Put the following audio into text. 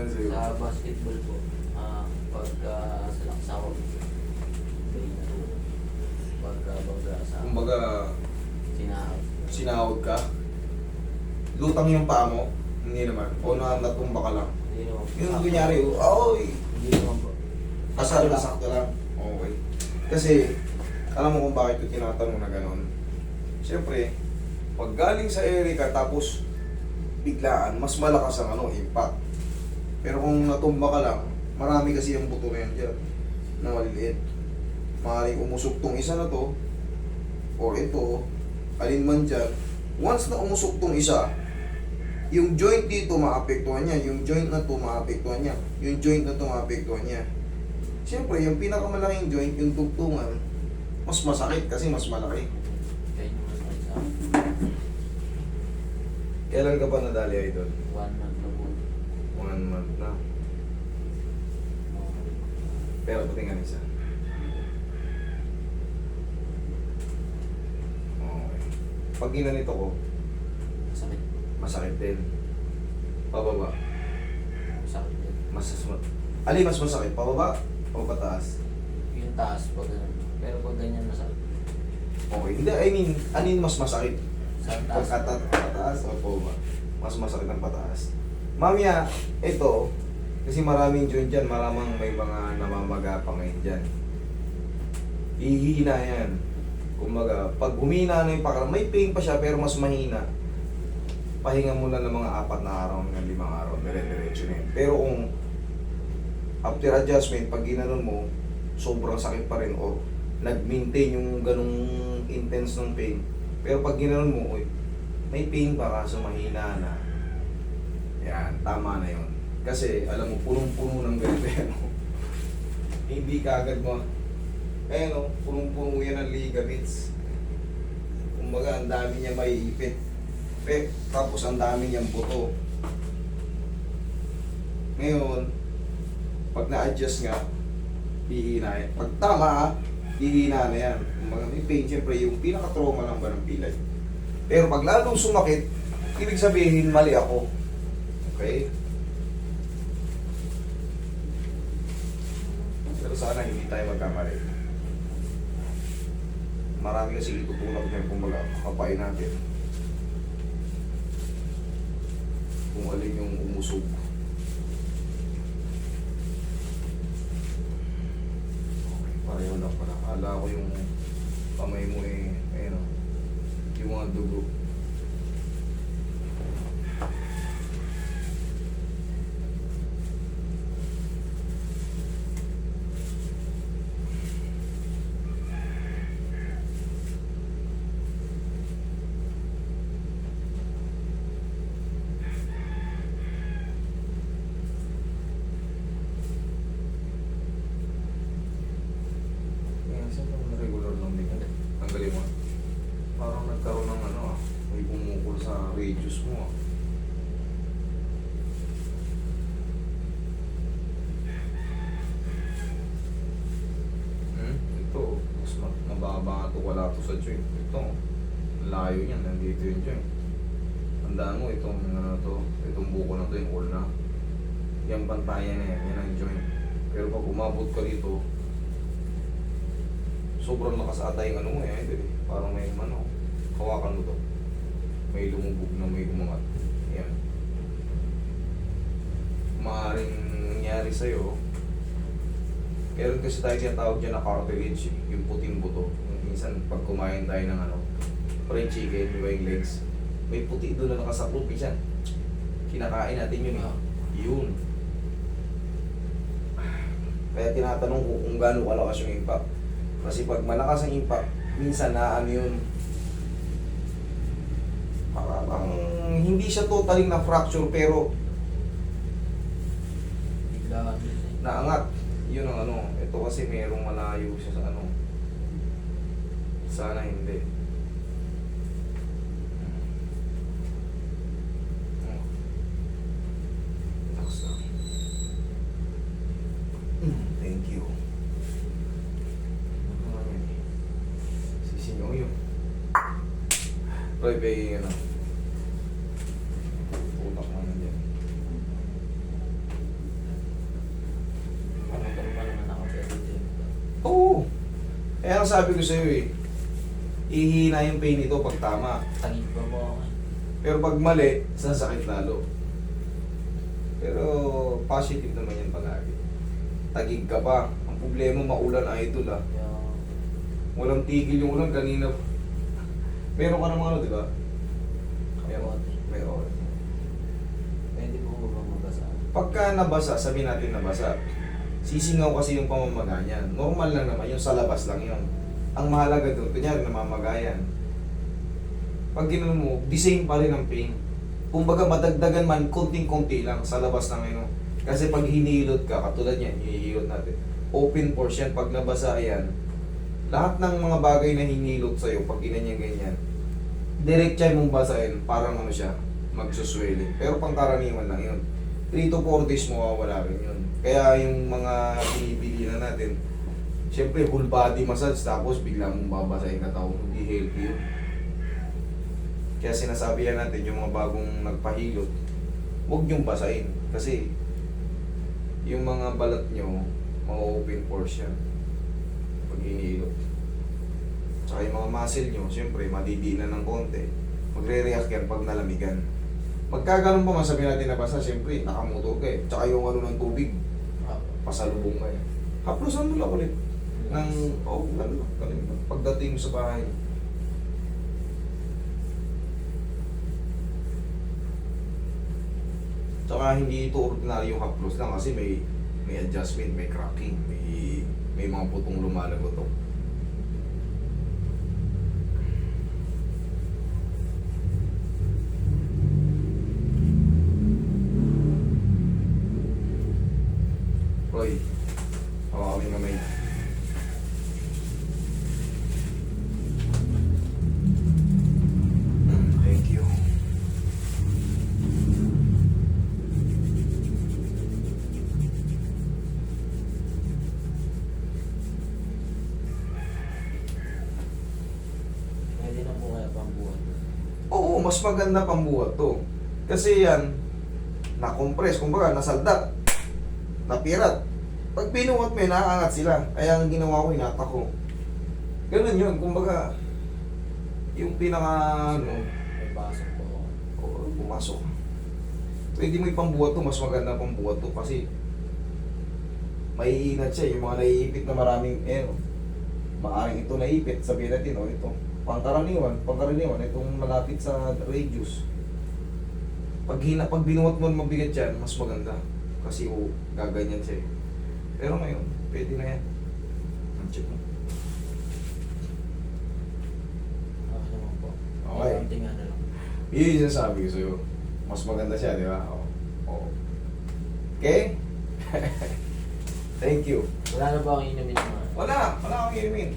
yan sa'yo? Sa basketball po, ah, pagka sa laksawag, may natulog. Pagka baga sa Kumbaga, sinahag. sinahod ka? Lutang yung paa mo? Hindi naman. O na natumba ka lang? Hindi naman po. Yung kunyari, oy! Hindi naman po. Kasal na sakto lang. Okay. Kasi, alam mo kung bakit ko tinatanong na gano'n? Siyempre, pag galing sa Erika tapos biglaan, mas malakas ang ano, impact. Pero kung natumba ka lang, marami kasi yung buto na yan dyan, na maliliit. Maaaring umusok tong isa na to, or ito, alin man dyan. Once na umusok tong isa, yung joint dito maapektuhan niya, yung joint na to maapektuhan niya, yung joint na to maapektuhan niya. Siyempre, yung pinakamalaking joint, yung tugtungan, mas masakit kasi mas malaki. Kailan ka pa nadali, Idol? one month. One month na. Pero patingan isa. Okay. Pag ginanito ko, Sakit. masakit din. Pababa. Sakit din. Mas, mas, ali mas masakit? Pababa o pataas? Yung taas pag ganun. Pero pag ganyan masakit. Okay. Hindi, I mean, alin mas masakit? Sa taas. Pagkata pataas o pababa? Mas masakit ang pataas. Mamaya, ito, kasi maraming joint dyan, maramang may mga namamaga pa ngayon dyan. Ihina yan. Kumbaga, pag humina na yung pakaram, may pain pa siya pero mas mahina. Pahinga muna ng mga apat na araw ng limang araw, dire-diretso na yun. Pero kung after adjustment, pag ginanon mo, sobrang sakit pa rin o nag-maintain yung ganong intense ng pain. Pero pag ginanon mo, uy, may pain pa kaso mahina na. Yan, tama na yun. Kasi, alam mo, punong-puno ng ganito yan. Hindi ka agad mo, eh no, punong-puno yan ng ligaments. Kumbaga, ang dami niya maiipit. Pe, tapos ang dami niyang buto. Ngayon, pag na-adjust nga, hihina yan. Pag tama, hihina na yan. Kumbaga, may pain, siyempre, yung pinaka-trauma lang ba ng pilay. Pero pag lalong sumakit, ibig sabihin, mali ako. Okay? Pero sana hindi tayo magkamali. Marami kasi itutulak niya kumbaga kakapain natin. Kung alin yung umusog. Okay, pareho lang pala. Akala ko yung kamay mo eh, ayun o, yung mga dugo. Kaya sa mga regular lang din. Tanggalin mo. Parang nagkaroon ng ano ah. May bumukol sa radius mo. Hmm? Ito, mas ma- mababa ito. Wala to sa joint. Ito, layo niyan. Nandito yung joint. Tandaan mo itong ano to, itong buko na to, yung all na. Yan pantayan na yan, yan ang joint. Pero pag umabot ka dito, sobrang lakas ata yung ano mo eh. Parang may ano, hawakan mo to. May lumubog na may umangat. Yan. Maaring nangyari sa'yo, meron kasi tayo tinatawag dyan na cartilage yung puting buto. Minsan pag kumain tayo ng ano, fried chicken, yung yung legs, may puti doon na nakasaklop minsan. Kinakain natin yun eh. Ah. Yun. Kaya tinatanong ko kung gaano kalakas yung impact. Kasi pag malakas ang impact, minsan na ano yun, parang hindi siya totally na fracture pero naangat. Yun ang ano, ito kasi merong malayo siya sa ano. Sana hindi. Thank you. Ano yun? Sisingaw yun. Roy, bay, ano na dyan. Kaya ang sabi ko sa'yo eh, ihina yung pain nito pag tama. Tagig pa ako. eh. Pero pag mali, sasakit lalo. Pero positive naman yan palagi. Tagig ka pa. Ang problema, maulan idol ah. Kaya, Walang tigil yung ulan kanina. Meron ka namang ano, di ba? Meron. Meron. pwede po ba bang magbasa? Pagka nabasa, sabi natin nabasa, sisingaw kasi yung pamamaga niyan. Normal lang naman, yung sa labas lang yun. Ang mahalaga doon, kunyari namamagayan. Pag ginanon mo, the same pa rin ang pain. Kumbaga madagdagan man, konting-konti lang sa labas ng ano. Kasi pag hinihilot ka, katulad yan, hinihilot natin. Open pores yan, pag nabasa yan, lahat ng mga bagay na hinihilot sa'yo, pag ginanyan-ganyan, diretsa mong basahin, parang ano siya, magsuswelling. Pero pangkaraniwan lang yun. 3 to 4 days mawawala rin yun. Kaya yung mga binibili na natin, syempre whole body massage tapos bigla mong babasahin katawan mo, hindi healthy yun. Kaya sinasabi yan natin yung mga bagong nagpahilot, huwag niyong basahin. Kasi yung mga balat nyo, ma-open pores yan pag hinihilot. Tsaka yung mga muscle nyo, syempre madidinan ng konti. Magre-react yan pag nalamigan. Magkaganon pa man sabi natin na basa, syempre nakamotor ka eh. Tsaka yung ano ng tubig, Ah, pasalubong ka eh. Haplusan mo lang ulit. Ng, oh, ano lang, galing lang. Pagdating mo sa bahay. Tsaka hindi ito ordinary yung haplos lang kasi may may adjustment, may cracking, may may mga putong lumalagot kami kamay. Thank you. pwede na po kaya pang buwan. Oo, mas maganda pang buhat to. Kasi yan, na-compress, kumbaga, nasaldat, napirat. Pag binuhat mo nakaangat sila. Kaya ang ginawa ko, inata ko. Ganun yun, kumbaga, yung pinaka, ano, May pasok po oh, pumasok. Pwede mo ipambuhat to, mas maganda pambuhat to kasi maiinat siya, yung mga naiipit na maraming, eh, no, maaring ito naipit, sabihin natin, oh, ito, pangkaraniwan, pangkaraniwan, itong malapit sa radius. Pag, hina, pag binuhat mo mabigat yan, mas maganda. Kasi oh, gaganyan siya eh. Pero ngayon, pwede na yan. Check mo. Okay naman po. Okay. Konti nga na lang. Yun yung sinasabi ko sa'yo. Mas maganda siya, di ba? Oo. Oo. Okay? Thank you. Wala na ba akong inumin? Wala, wala akong inumin.